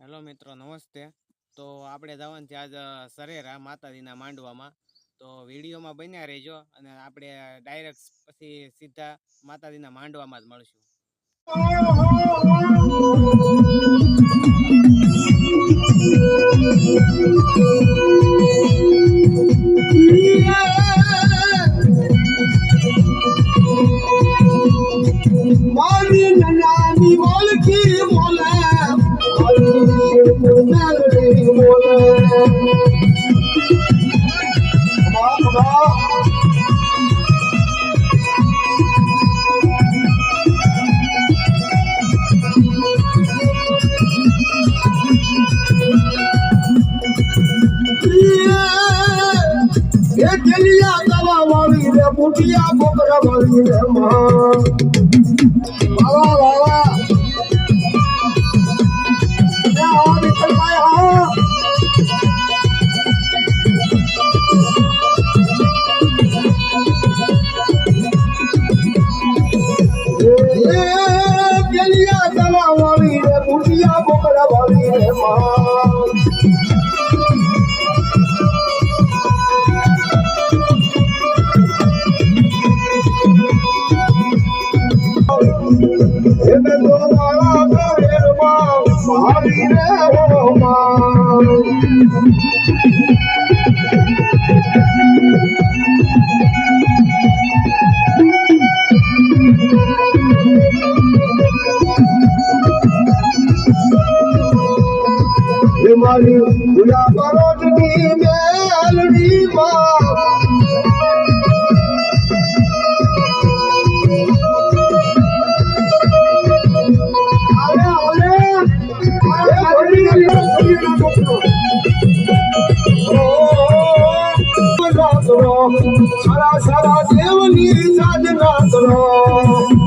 Hello મિત્રો, નમસ્તે. તો આપણે જવાનું છે આજ સરેરા માતાજીના માંડવામાં. તો વિડીયોમાં બન્યા રહેજો અને આપણે ડાયરેક્ટ પછી સીધા માતાજીના માંડવામાં જ મળશું. મારી નાની મોલકી ગેલિયા દવા વાળી રે મુઠિયા બોકરા વાળી રે માં. વાવા વાવા એ આ વિઠ્ઠલભાઈ આ ગેલિયા દવા વાળી રે મુઠિયા બોકરા વાળી રે માં મારી રે ઓ માં મારી ભૂલા પરોટની મેલડી માં સારા સારા દેવની સાધના કરો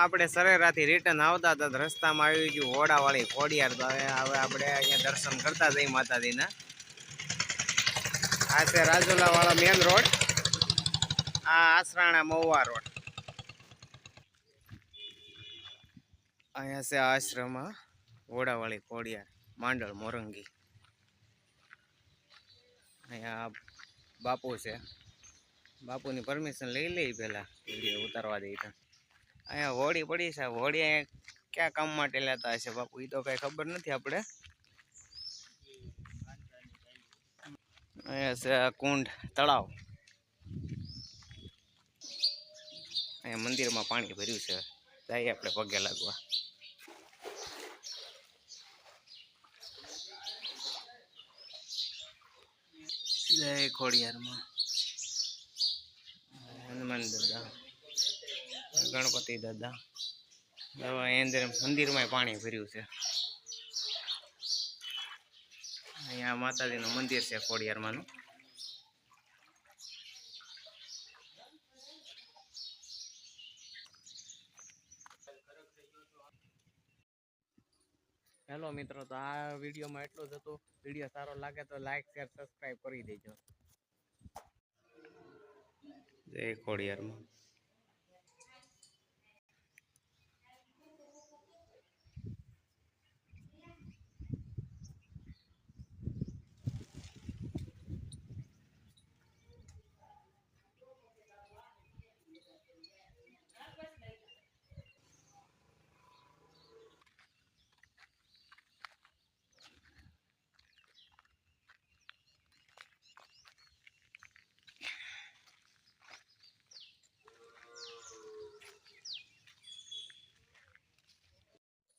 આપણે સરેરાથી રિટર્ન આવતા હતા રસ્તામાં આવી ગયું ઘોડાવાળી ઘોડિયાર તો હવે હવે આપણે અહીંયા દર્શન કરતા જઈ માતાજીના. આ છે રાજુલાવાળો મેન રોડ આ આસરાણા મહુવા રોડ અહીંયા છે આશ્રમ ઘોડાવાળી કોડિયા માંડળ મોરંગી. અહીંયા બાપુ છે. બાપુની પરમિશન લઈ લઈ પહેલાં વીડિયો ઉતારવા દઈ ત્યાં અહીંયા હોડી પડી છે, હોળી અહીંયા ક્યાં કામ માટે લેતા હશે બાપુ? એ તો કાંઈ ખબર નથી આપણે. અહીંયા છે કુંડ, તળાવ. અહીંયા મંદિરમાં પાણી ભર્યું છે. જઈએ આપણે પગે લાગવા. જય ખોડિયારમાં. હનુમાન દાદા, ગણપતિ દાદા. હવે અંદર મંદિરમાં પાણી ભર્યું છે. અહીંયા માતાજીનું મંદિર છે ખોડિયારમાંનું. હેલો મિત્રો, તો આ વિડીયોમાં એટલું જ હતું. વીડિયો સારો લાગે તો લાઈક શેર સબસ્ક્રાઈબ કરી દેજો. જય ખોડિયારમાં.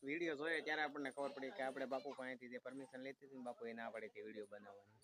વીડિયો જોયો ત્યારે આપણને ખબર પડી કે આપણે બાપુ પાસેથી જે પરમિશન લેતી હતી બાપુ એ ના પાડી હતી વીડિયો બનાવવાની.